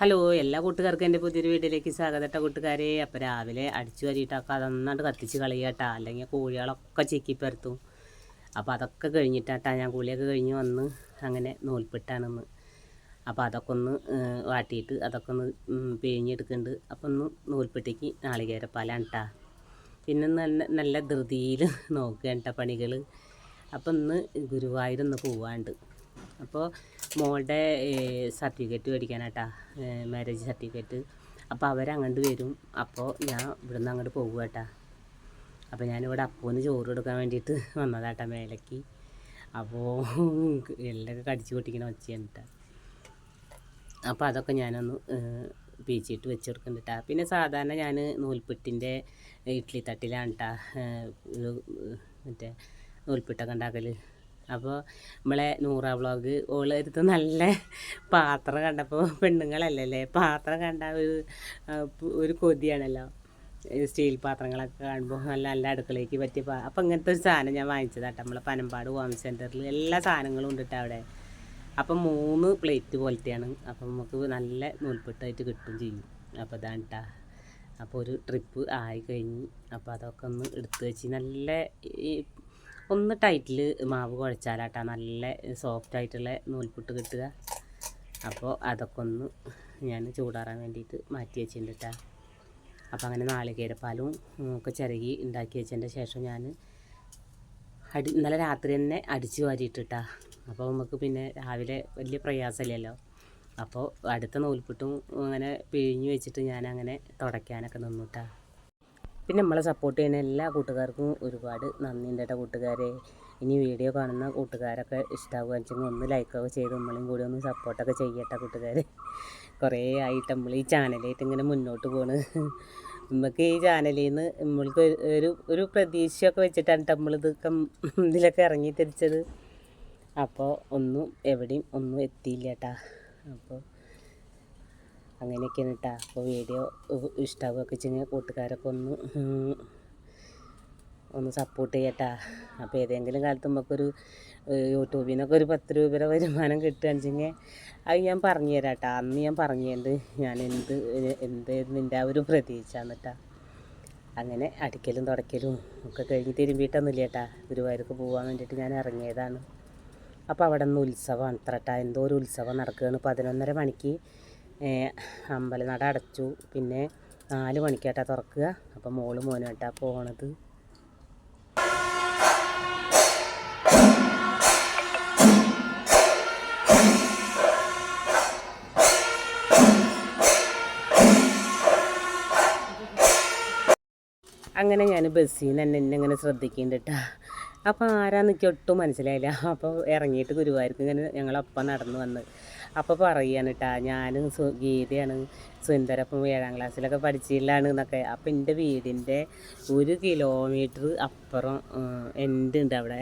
Hello എല്ലാ കൂട്ടുകാർക്കും എന്റെ പുതിയൊരു വീട്ടിലേക്ക് സ്വാഗതട്ട കൂട്ടുകാരെ. അപ്പോൾ രാവിലെ അടിച്ചു വരിയിട്ടൊക്കെ അതൊന്നാണ്ട് കത്തിച്ച് കളിയാട്ടാ അല്ലെങ്കിൽ കോഴികളൊക്കെ ചിക്കി പരത്തും അപ്പോൾ അതൊക്കെ കഴിഞ്ഞിട്ടാട്ടാ ഞാൻ കൂലിയൊക്കെ കഴിഞ്ഞ് വന്ന് അങ്ങനെ നൂൽപ്പെട്ടാണെന്ന് അപ്പോൾ അതൊക്കെ ഒന്ന് വാട്ടിയിട്ട് അതൊക്കെ ഒന്ന് പിഴിഞ്ഞെടുക്കുന്നുണ്ട്. അപ്പോൾ ഒന്ന് നൂൽപ്പെട്ടിക്ക് നാളികേരപ്പാലാണ് കേട്ടാ പിന്നെ നല്ല നല്ല ധൃതിയിൽ കേട്ടോ പണികൾ അപ്പം ഇന്ന് ഗുരുവായൂരൊന്ന് പോവാണ്ട്. അപ്പോൾ മോളുടെ സർട്ടിഫിക്കറ്റ് മേടിക്കാനാട്ടാ മാരേജ് സർട്ടിഫിക്കറ്റ് അപ്പോൾ അവരങ്ങോട്ട് വരും. അപ്പോൾ ഞാൻ ഇവിടുന്ന് അങ്ങോട്ട് പോകുക കേട്ടാ. അപ്പോൾ ഞാനിവിടെ അപ്പോന്ന് ചോറ് കൊടുക്കാൻ വേണ്ടിയിട്ട് വന്നതാട്ടാ മേലേക്ക്. അപ്പോൾ എല്ലൊക്കെ കടിച്ചു പൊട്ടിക്കണ കേട്ടാ അപ്പോൾ അതൊക്കെ ഞാനൊന്ന് പീച്ചിട്ട് വെച്ചെടുക്കുന്നുണ്ട്. കേട്ടോ പിന്നെ സാധാരണ ഞാൻ നൂൽപ്പെട്ടിന്റെ ഇഡ്ഡലി തട്ടിലാണ് കേട്ടോ മറ്റേ നൂൽപ്പെട്ടൊക്കെ ഉണ്ടാക്കൽ അപ്പോൾ നമ്മളെ നൂറ വ്ളോഗ് ഓളെടുത്ത് നല്ല പാത്രം കണ്ടപ്പോൾ പെണ്ണുങ്ങളല്ലല്ലേ? പാത്രം കണ്ട ഒരു ഒരു കൊതിയാണല്ലോ. സ്റ്റീൽ പാത്രങ്ങളൊക്കെ കാണുമ്പോൾ നല്ല നല്ല അടുക്കളയ്ക്ക് പറ്റിയ പാ അപ്പം ഇങ്ങനത്തെ ഒരു സാധനം ഞാൻ വാങ്ങിച്ചതാട്ടോ. നമ്മളെ പനമ്പാട് ഹോം സെന്ററിൽ എല്ലാ സാധനങ്ങളും ഉണ്ട് അവിടെ. അപ്പം മൂന്ന് പ്ലേറ്റ് പോലത്തെയാണ്. അപ്പം നമുക്ക് നല്ല നൂൽപ്പെട്ടായിട്ട് കിട്ടും ചെയ്യും. അപ്പോൾ ഇതാണ് കേട്ടോ അപ്പോൾ ഒരു ട്രിപ്പ് ആയി കഴിഞ്ഞു. അപ്പോൾ അതൊക്കെ ഒന്ന് എടുത്ത് വെച്ച് നല്ല ഒന്ന് ടൈറ്റിൽ മാവ് കുഴച്ചാലാട്ടാ. നല്ല സോഫ്റ്റ് ആയിട്ടുള്ള നൂൽപുട്ട് കിട്ടുക. അപ്പോൾ അതൊക്കെ ഒന്ന് ഞാൻ ചൂടാറാൻ വേണ്ടിയിട്ട് മാറ്റി വെച്ചിട്ടുണ്ട് കേട്ടോ അപ്പോൾ അങ്ങനെ നാളികേരപ്പാലും ഒക്കെ ചിരകി ഉണ്ടാക്കി വെച്ചതിന്റെ ശേഷം ഞാൻ അടി ഇന്നലെ രാത്രി തന്നെ അടിച്ച് വാരിയിട്ടിട്ടാ അപ്പോൾ നമുക്ക് പിന്നെ രാവിലെ വലിയ പ്രയാസമില്ലല്ലോ. അപ്പോൾ അടുത്ത നൂൽപുട്ടും അങ്ങനെ പിഴിഞ്ഞ് വെച്ചിട്ട് ഞാൻ അങ്ങനെ തുടയ്ക്കാനൊക്കെ നിന്നുട്ടാ പിന്നെ നമ്മളെ സപ്പോർട്ട് ചെയ്യുന്ന എല്ലാ കൂട്ടുകാർക്കും ഒരുപാട് നന്ദിയുണ്ട് കേട്ടോ കൂട്ടുകാരെ. ഇനി വീഡിയോ കാണുന്ന കൂട്ടുകാരൊക്കെ ഇഷ്ടമാകുക വെച്ചെങ്കിൽ ഒന്ന് ലൈക്കൊക്കെ ചെയ്ത് നമ്മളെയും കൂടി ഒന്ന് സപ്പോർട്ടൊക്കെ ചെയ്യട്ടെ കൂട്ടുകാരെ. കുറേ ആയിട്ട് നമ്മൾ ഈ ചാനലായിട്ട് ഇങ്ങനെ മുന്നോട്ട് പോണ്. നമുക്ക് ഈ ചാനലിൽ നിന്ന് നമ്മൾക്ക് ഒരു- ഒരു പ്രതീക്ഷയൊക്കെ വെച്ചിട്ടാണ് ട്ടോ നമ്മളിതൊക്കെ ഇതിലൊക്കെ ഇറങ്ങി തിരിച്ചത്. അപ്പോൾ ഒന്നും എവിടെയും ഒന്നും എത്തിയില്ല കേട്ടാ അപ്പോൾ അങ്ങനെയൊക്കെയാണ് കേട്ടോ അപ്പോൾ വീഡിയോ ഇഷ്ടമാവുകയൊക്കെ വെച്ചെങ്കിൽ കൂട്ടുകാരൊക്കെ ഒന്ന് ഒന്ന് സപ്പോർട്ട് ചെയ്യട്ടാ. അപ്പോൾ ഏതെങ്കിലും കാലത്ത് നമുക്കൊരു നിന്നൊക്കെ ഒരു പത്ത് രൂപയുടെ വരുമാനം കിട്ടുകയാണെച്ചെങ്കിൽ അത് ഞാൻ പറഞ്ഞു തരാം കേട്ടോ അന്ന് ഞാൻ പറഞ്ഞു തരുന്നത് ഞാൻ എന്ത് എന്തായിരുന്നു എന്റെ ആ ഒരു പ്രതീക്ഷയാണ് അങ്ങനെ അടിക്കലും തുടക്കലും ഒക്കെ കഴിഞ്ഞ് തിരുമ്പിയിട്ടൊന്നുമില്ല കേട്ടാ ഗുരുവായൂർക്ക് പോകാൻ വേണ്ടിയിട്ട് ഞാൻ ഇറങ്ങിയതാണ്. അപ്പോൾ അവിടെ നിന്ന് ഉത്സവമാണ് ഇത്രട്ടാ എന്തോ ഒരു ഉത്സവം നടക്കുകയാണ്. പതിനൊന്നര മണിക്ക് അമ്പലനട അടച്ചു. പിന്നെ നാല് മണിക്കാട്ടാ തുറക്കുക. അപ്പം മോൾ മോനാട്ടാ പോണത്. അങ്ങനെ ഞാൻ ബസ്സിൽ നിന്ന് തന്നെ എന്നെ ഇങ്ങനെ ശ്രദ്ധിക്കുന്നുണ്ട് കേട്ടോ അപ്പോൾ ആരാന്ന് എനിക്ക് ഒട്ടും മനസ്സിലായില്ല. അപ്പോൾ ഇറങ്ങിയിട്ട് ഗുരുവായൂർക്ക് ഇങ്ങനെ ഞങ്ങളപ്പം നടന്നു വന്ന്. അപ്പോൾ പറയാണ് കേട്ടാ ഞാനും സു- ഗീതയാണ് സുന്ദരപ്പം ഏഴാം ക്ലാസ്സിലൊക്കെ പഠിച്ചില്ലാണ് എന്നൊക്കെ അപ്പോൾ എന്റെ വീടിന്റെ ഒരു കിലോമീറ്റർ അപ്പുറം എന്റെ ഉണ്ട് അവിടെ.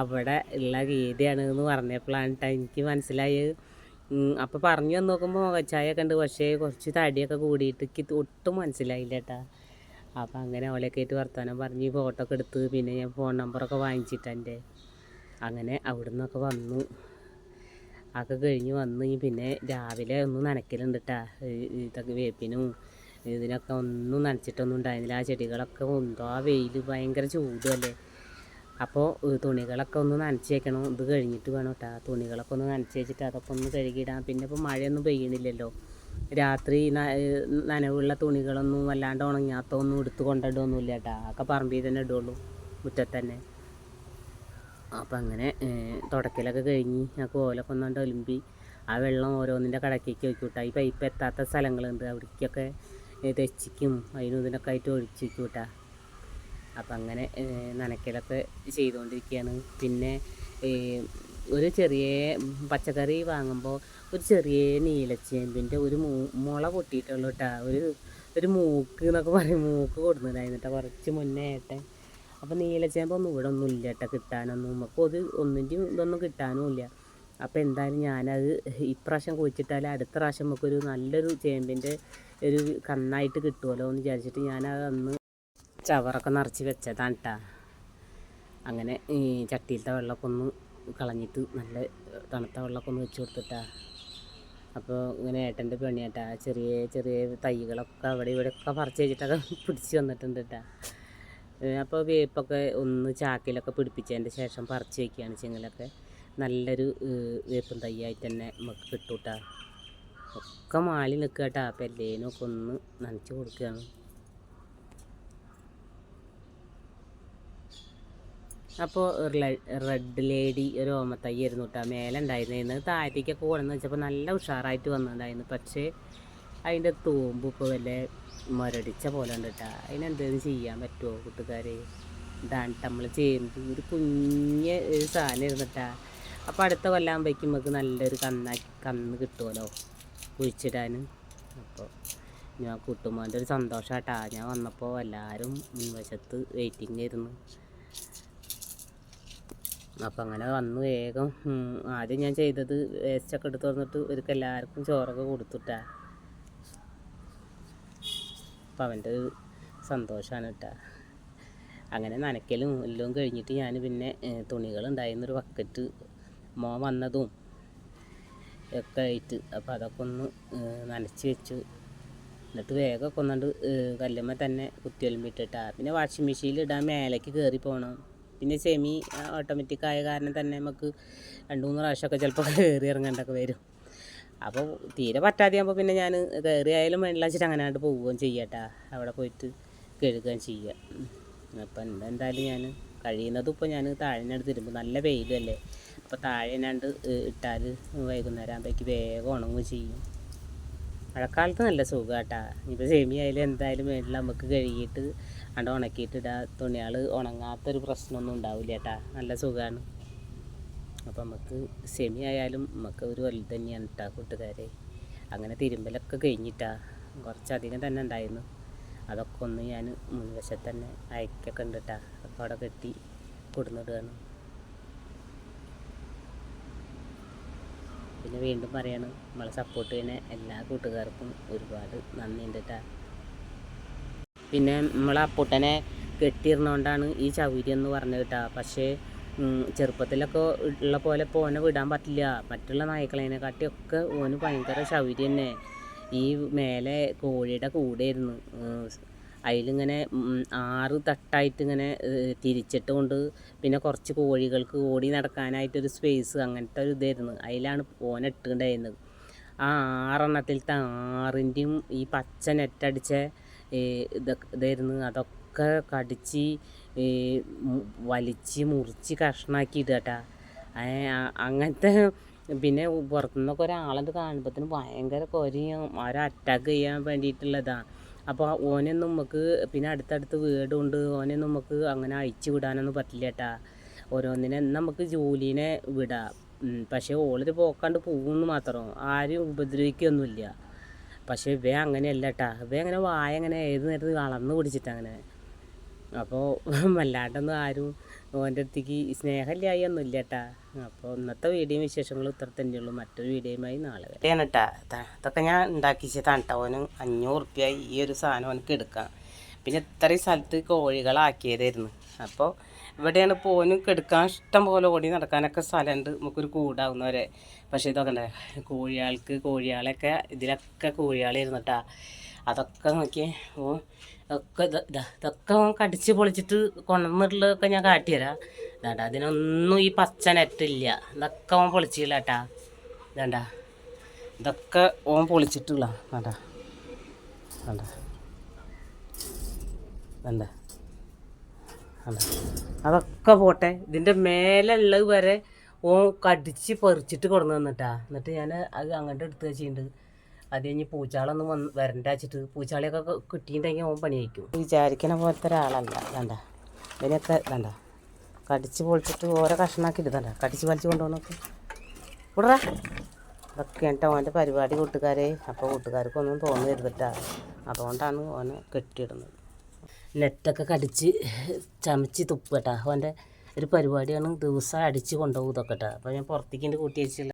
അവിടെ ഉള്ള ഗീതയാണ് എന്ന് പറഞ്ഞപ്പോഴാണ് കേട്ടോ എനിക്ക് മനസ്സിലായത്. അപ്പോൾ പറഞ്ഞു വന്ന് നോക്കുമ്പോൾ മുഖച്ചായൊക്കെ ഉണ്ട് പക്ഷേ കുറച്ച് തടിയൊക്കെ കൂടിയിട്ട് എനിക്ക് ഒട്ടും മനസ്സിലായില്ല കേട്ടാ അപ്പം അങ്ങനെ അവളെയൊക്കെ ആയിട്ട് വർത്തമാനം പറഞ്ഞ് ഫോട്ടോ ഒക്കെ എടുത്ത് പിന്നെ ഞാൻ ഫോൺ നമ്പറൊക്കെ വാങ്ങിച്ചിട്ടെന്റെ അങ്ങനെ അവിടെ നിന്നൊക്കെ വന്നു. അതൊക്കെ കഴിഞ്ഞ് വന്ന് പിന്നെ രാവിലെ ഒന്നും നനയ്ക്കലുണ്ട് ഇതൊക്കെ വേപ്പിനും ഇതിനൊക്കെ ഒന്നും നനച്ചിട്ടൊന്നും ഉണ്ടായിരുന്നില്ല. ആ ചെടികളൊക്കെ എന്തോ ആ വെയിൽ ഭയങ്കര ചൂടുമല്ലേ അപ്പോൾ തുണികളൊക്കെ ഒന്ന് നനച്ച് വെക്കണം. ഇത് കഴിഞ്ഞിട്ട് വേണം കേട്ടോ തുണികളൊക്കെ ഒന്ന് നനച്ച് വെച്ചിട്ട് അതൊക്കെ ഒന്ന് കഴുകിയിടാം. പിന്നെ ഇപ്പോൾ മഴയൊന്നും പെയ്യണില്ലല്ലോ. രാത്രി നനവുള്ള തുണികളൊന്നും വല്ലാണ്ട് ഉണങ്ങാത്തൊന്നും എടുത്ത് കൊണ്ടിടുകയൊന്നുമില്ല കേട്ടോ ഒക്കെ പറമ്പിൽ തന്നെ ഇടുള്ളൂ മുറ്റത്ത് തന്നെ. അപ്പം അങ്ങനെ തുടക്കിലൊക്കെ കഴിഞ്ഞ് ഞാൻ കോലൊക്കെ ഒന്നാണ്ട് ഒലുമ്പി. ആ വെള്ളം ഓരോന്നിന്റെ കടക്കേക്ക് ഒഴിക്കൂട്ടാ. ഈ പൈപ്പ് എത്താത്ത സ്ഥലങ്ങളുണ്ട്. അവിടേക്കൊക്കെ തെച്ചിക്കും അതിനും ഇതിനൊക്കെ ആയിട്ട് ഒഴിച്ച് അപ്പം അങ്ങനെ നനയ്ക്കലൊക്കെ ചെയ്തുകൊണ്ടിരിക്കുകയാണ്. പിന്നെ ഒരു ചെറിയ പച്ചക്കറി വാങ്ങുമ്പോൾ ഒരു ചെറിയ നീലച്ചേമ്പിന്റെ ഒരു മുള പൊട്ടിയിട്ടുള്ളൂ കേട്ടോ ഒരു ഒരു മൂക്ക് എന്നൊക്കെ പറയും. മൂക്ക് കൊടുക്കുന്നുണ്ടായിരുന്നു കേട്ടോ കുറച്ച് മുന്നേ ആയിട്ട് അപ്പോൾ നീലച്ചേമ്പൊന്നും ഇവിടെ ഒന്നും ഇല്ല കേട്ടോ കിട്ടാനൊന്നും. അപ്പോൾ അത് ഒന്നിന്റെയും ഇതൊന്നും കിട്ടാനും ഇല്ല. അപ്പോൾ എന്തായാലും ഞാനത് ഇപ്രാവശ്യം കുഴിച്ചിട്ടാൽ അടുത്ത പ്രാവശ്യം നമുക്കൊരു നല്ലൊരു ചേമ്പിന്റെ ഒരു കന്നായിട്ട് കിട്ടുമല്ലോ എന്ന് വിചാരിച്ചിട്ട് ഞാനത് അന്ന് ചവറൊക്കെ നിറച്ച് വെച്ചതാണ് കേട്ടോ അങ്ങനെ ഈ ചട്ടിയിലത്തെ വെള്ളമൊക്കെ ഒന്ന് കളഞ്ഞിട്ട് നല്ല തണുത്ത വെള്ളമൊക്കെ ഒന്ന് വെച്ച് കൊടുത്തിട്ടാ അപ്പോൾ ഇങ്ങനെ ഏട്ടന്റെ പണിയാട്ടാ ചെറിയ ചെറിയ തൈകളൊക്കെ അവിടെ ഇവിടെയൊക്കെ പറിച്ച് വെച്ചിട്ടൊക്കെ പിടിച്ച് വന്നിട്ടുണ്ട് കേട്ടാ അപ്പോൾ വേപ്പൊക്കെ ഒന്ന് ചാക്കിലൊക്കെ പിടിപ്പിച്ചതിന്റെ ശേഷം പറിച്ച് വയ്ക്കുകയാണ് ചെങ്ങലൊക്കെ. നല്ലൊരു വേപ്പും തയ്യായി തന്നെ നമുക്ക് കിട്ടൂട്ടാ. ഒക്കെ മാളി നിൽക്കുക കേട്ടോ അപ്പം എല്ലേനും ഒക്കെ ഒന്ന് നനച്ച് കൊടുക്കുകയാണ്. അപ്പോൾ റെഡ് ലേഡി ഒരു ഓമത്തൈ ആയിരുന്നു കേട്ടോ. മേലെ ഉണ്ടായിരുന്നത് താഴത്തേക്കൊക്കെ കൊണ്ടുവന്ന് വെച്ചപ്പോൾ നല്ല ഉഷാറായിട്ട് വന്നിട്ടുണ്ടായിരുന്നു. പക്ഷേ അതിന്റെ തൂമ്പ് ഇപ്പോൾ വല്ല മുരടിച്ച പോലെ ഉണ്ട് കേട്ടോ അതിനെന്തെങ്കിലും ചെയ്യാൻ പറ്റുമോ കൂട്ടുകാരെ? ഇതാണ് നമ്മൾ ചെയ്യുന്നത്. ഒരു കുഞ്ഞ ഒരു സാധനം ഇരുന്നിട്ടാ അപ്പോൾ അടുത്ത കൊല്ലം കൊല്ലാകുമ്പോഴേക്കും നമുക്ക് നല്ലൊരു കന്ന കന്ന് കിട്ടുമല്ലോ കുഴിച്ചിടാൻ. അപ്പോൾ ഞാൻ കുട്ടുമ്പോന്റെ ഒരു സന്തോഷമാട്ടാ ഞാൻ വന്നപ്പോൾ എല്ലാവരും മുൻവശത്ത് വെയിറ്റിംഗ് ആയിരുന്നു. അപ്പം അങ്ങനെ വന്നു വേഗം. ആദ്യം ഞാൻ ചെയ്തത് വേസ്റ്റൊക്കെ എടുത്ത് വന്നിട്ട് ഇവർക്ക് എല്ലാവർക്കും ചോറൊക്കെ കൊടുത്തുട്ടാ അപ്പം അവന്റെ സന്തോഷമാണ് കേട്ടോ. അങ്ങനെ നനയ്ക്കലും എല്ലാം കഴിഞ്ഞിട്ട് ഞാൻ പിന്നെ ഒരു ബക്കറ്റ് മോ വന്നതും ഒക്കെ ആയിട്ട് അപ്പോൾ അതൊക്കെ ഒന്ന് നനച്ച് വെച്ചു. എന്നിട്ട് വേഗം ഒന്നുകൊണ്ട് കല്ലുമ്മ തന്നെ കുത്തിയൊലുമ്പിട്ടിട്ടാ. പിന്നെ വാഷിംഗ് മെഷീനിൽ ഇടാൻ മേലേക്ക് കയറി പോകണം പിന്നെ സെമി ഓട്ടോമാറ്റിക് ആയ കാരണം തന്നെ നമുക്ക് രണ്ട് മൂന്ന് പ്രാവശ്യമൊക്കെ ചിലപ്പോൾ കയറി ഇറങ്ങേണ്ടൊക്കെ വരും. അപ്പോൾ തീരെ പറ്റാതെയാകുമ്പോൾ പിന്നെ ഞാൻ കയറി ആയാലും വെള്ളം വെച്ചിട്ട് അങ്ങനെ ആയിട്ട് പോവുകയും ചെയ്യട്ടാ. അവിടെ പോയിട്ട് കഴുകുകയും ചെയ്യുക അപ്പം എന്താ എന്തായാലും ഞാൻ കഴിയുന്നതും ഇപ്പോൾ ഞാൻ താഴെ തിരുമ്പോൾ നല്ല വെയിലല്ലേ? അപ്പോൾ താഴെ ഞാണ്ട് ഇട്ടാൽ വൈകുന്നേരം ആകുമ്പോഴേക്ക് വേഗം ഉണങ്ങുകയും ചെയ്യും. മഴക്കാലത്ത് നല്ല സുഖമാട്ടാ ഇപ്പോൾ സെമി ആയാലും എന്തായാലും വേണ്ടില്ല. നമുക്ക് കഴുകിയിട്ട് അണ്ട് ഉണക്കിയിട്ട് ഇടാ തുണികൾ ഉണങ്ങാത്തൊരു പ്രശ്നമൊന്നും ഉണ്ടാവില്ല ചേട്ടാ നല്ല സുഖമാണ് അപ്പം നമുക്ക് സെമി ആയാലും നമുക്ക് ഒരു വലുത് തന്നെയാണ് ഇട്ടാ കൂട്ടുകാരെ. അങ്ങനെ തിരുമ്പലൊക്കെ കഴിഞ്ഞിട്ടാ കുറച്ചധികം തന്നെ ഉണ്ടായിരുന്നു. അതൊക്കെ ഒന്ന് ഞാൻ മുൻവശത്ത് തന്നെ അയക്കൊക്കെ ഉണ്ട് കേട്ടാ അപ്പം അവിടെ കെട്ടി കൊടുന്നിടുകയാണ്. പിന്നെ വീണ്ടും പറയാണ് നമ്മളെ സപ്പോർട്ട് ചെയ്യുന്ന എല്ലാ കൂട്ടുകാർക്കും ഒരുപാട് നന്ദിയുണ്ട് കേട്ടാ പിന്നെ നമ്മളെ അപ്പൂട്ടനെ കെട്ടിയിരുന്നോണ്ടാണ് ഈ ചൗര്യം എന്ന് പറഞ്ഞത് കേട്ടാ പക്ഷേ ചെറുപ്പത്തിലൊക്കെ ഉള്ള പോലെ ഇപ്പോൾ ഓനെ വിടാൻ പറ്റില്ല. മറ്റുള്ള നായ്ക്കളേനെ കാട്ടിയൊക്കെ ഓന് ഭയങ്കര ശൗര്യം തന്നെ ഈ മേലെ കോഴിയുടെ കൂടെയായിരുന്നു അതിലിങ്ങനെ ആറ് തട്ടായിട്ട് ഇങ്ങനെ തിരിച്ചിട്ട് കൊണ്ട് പിന്നെ കുറച്ച് കോഴികൾക്ക് ഓടി നടക്കാനായിട്ടൊരു സ്പേസ് അങ്ങനത്തെ ഒരു ഇതായിരുന്നു. അതിലാണ് ഓനെ ഇട്ടുണ്ടായിരുന്നത് ആ ആറെണ്ണത്തിലത്തെ ആറിന്റെയും ഈ പച്ച നെറ്റടിച്ച ഇതൊക്കെ ഇതായിരുന്നു. അതൊക്കെ കടിച്ച് ഈ വലിച്ച് മുറിച്ച് കഷ്ണാക്കി ഇടട്ടാ അങ്ങനത്തെ പിന്നെ പുറത്തുനിന്നൊക്കെ ഒരാളത് കാണുമ്പോഴത്തേന് ഭയങ്കര കൊരയും അവരെ അറ്റാക്ക് ചെയ്യാൻ വേണ്ടിയിട്ടുള്ളതാണ് അപ്പോൾ ഓനെ നമുക്ക് പിന്നെ അടുത്തടുത്ത് വീടുണ്ട് ഓനെ നമുക്ക് അങ്ങനെ അയച്ചു വിടാനൊന്നും പറ്റില്ല കേട്ടാ ഓരോന്നിനെ നമുക്ക് ജോലീനെ വിടാം. പക്ഷേ ഓളൊരു പോക്കാണ്ട് പോകുമെന്ന് മാത്രം. ആരും ഉപദ്രവിക്കൊന്നുമില്ല. പക്ഷേ ഇവ അങ്ങനെയല്ല കേട്ടാ ഇവ അങ്ങനെ വായ അങ്ങനെ ഏത് നേരത്ത് വളർന്ന് പിടിച്ചിട്ട് അങ്ങനെ അപ്പോൾ വല്ലാണ്ടൊന്നും ആരും ഓന്റെ അടുത്തേക്ക് സ്നേഹമില്ലായി ഒന്നും ഇല്ല കേട്ടാ അപ്പോൾ ഇന്നത്തെ വീഡിയോ വിശേഷങ്ങൾ ഇത്ര തന്നെയുള്ളൂ മറ്റൊരു വീഡിയോയുമായി നാളെ വരെ. കേട്ടാ ഇതൊക്കെ ഞാൻ ഉണ്ടാക്കിച്ചതാണ് കേട്ടോ ഓന് അഞ്ഞൂറ് റുപ്യ ഈ ഒരു സാധനം ഓനക്ക് എടുക്കാം പിന്നെ ഇത്രയും സ്ഥലത്ത് കോഴികളാക്കിയതായിരുന്നു. അപ്പോൾ ഇവിടെയാണ് പോനും കെടുക്കാൻ ഇഷ്ടം പോലെ ഓടി നടക്കാനൊക്കെ സ്ഥലമുണ്ട്. നമുക്കൊരു കൂടാവുന്നവരെ. പക്ഷേ ഇതൊക്കെ കോഴിയാൾക്ക് കോഴിയാളൊക്കെ ഇതിലൊക്കെ കോഴിയാളിരുന്നിട്ടാ അതൊക്കെ നോക്കി ഓ ഒക്കെ ഇത് ഇതൊക്കെ കടിച്ച് പൊളിച്ചിട്ട് കൊണ്ടുവന്നിട്ടുള്ളതൊക്കെ ഞാൻ കാട്ടിത്തരാം. ഇതാണ്ട അതിനൊന്നും ഈ പച്ച നെറ്റില്ല ഇതൊക്കെ ഓൻ പൊളിച്ചില്ല കേട്ടാ ഇതാണ്ട ഇതൊക്കെ ഓൻ പൊളിച്ചിട്ടുള്ള വേണ്ട വേണ്ട വേണ്ട വേണ്ട അതൊക്കെ പോട്ടെ ഇതിന്റെ മേലുള്ളത് വരെ ഓൻ കടിച്ച് പറിച്ചിട്ട് കൊടുന്നു തന്നിട്ടാ എന്നിട്ട് ഞാൻ അത് അങ്ങോട്ട് എടുത്ത് വെച്ചിട്ടുണ്ട്. അത് കഴിഞ്ഞ് പൂച്ചാളൊന്നും വന്ന് വരണ്ട വെച്ചിട്ട് പൂച്ചാളിയൊക്കെ കിട്ടിയിട്ടുണ്ടെങ്കിൽ ഓൻ പണി കഴിക്കും. വിചാരിക്കണ പോലത്തെ ഒരാളല്ല. വേണ്ട ഇതിനൊക്കെ വേണ്ട കടിച്ച് പൊളിച്ചിട്ട് ഓരോ കഷ്ണാക്കി ഇടുന്നണ്ട കടിച്ച് വലിച്ച് കൊണ്ടുപോകണൊക്കെ വിടറാ അതൊക്കെ കേട്ടോ ഓന്റെ പരിപാടി കൂട്ടുകാരെ. അപ്പോൾ കൂട്ടുകാർക്കൊന്നും തോന്നരുതിട്ടാ. അതുകൊണ്ടാണ് ഓനെ കെട്ടിയിടുന്നത്. നെറ്റൊക്കെ കടിച്ച് ചമച്ച് തുപ്പട്ടാ ഓന്റെ ഒരു പരിപാടിയാണ് ദിവസം അടിച്ച് കൊണ്ടുപോകും ഇതൊക്കെ കേട്ടോ. അപ്പോൾ ഞാൻ പുറത്തേക്ക് കൂട്ടി വെച്ചുള്ള